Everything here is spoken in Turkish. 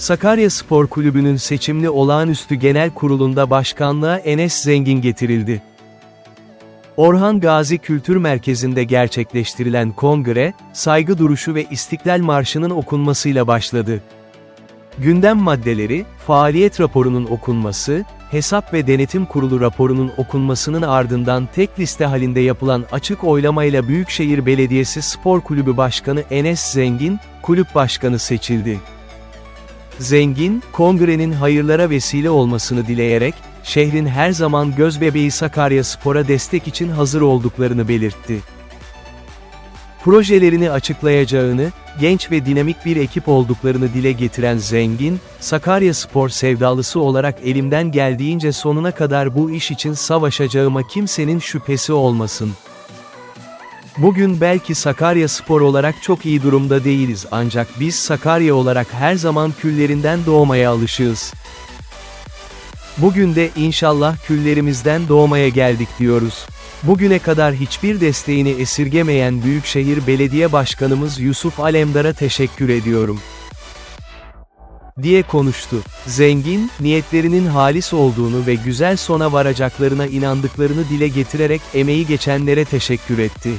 Sakarya Spor Kulübü'nün seçimli olağanüstü genel kurulunda başkanlığa Enes Zengin getirildi. Orhan Gazi Kültür Merkezi'nde gerçekleştirilen kongre, saygı duruşu ve İstiklal Marşı'nın okunmasıyla başladı. Gündem maddeleri, faaliyet raporunun okunması, hesap ve denetim kurulu raporunun okunmasının ardından tek liste halinde yapılan açık oylamayla Büyükşehir Belediyesi Spor Kulübü Başkanı Enes Zengin, kulüp başkanı seçildi. Zengin, kongrenin hayırlara vesile olmasını dileyerek, şehrin her zaman gözbebeği Sakarya Spor'a destek için hazır olduklarını belirtti. Projelerini açıklayacağını, genç ve dinamik bir ekip olduklarını dile getiren Zengin, Sakarya Spor sevdalısı olarak elimden geldiğince sonuna kadar bu iş için savaşacağıma kimsenin şüphesi olmasın. Bugün belki Sakarya Spor olarak çok iyi durumda değiliz ancak biz Sakarya olarak her zaman küllerinden doğmaya alışığız. Bugün de inşallah küllerimizden doğmaya geldik diyoruz. Bugüne kadar hiçbir desteğini esirgemeyen Büyükşehir Belediye Başkanımız Yusuf Alemdar'a teşekkür ediyorum. diye konuştu. Zengin, niyetlerinin halis olduğunu ve güzel sona varacaklarına inandıklarını dile getirerek emeği geçenlere teşekkür etti.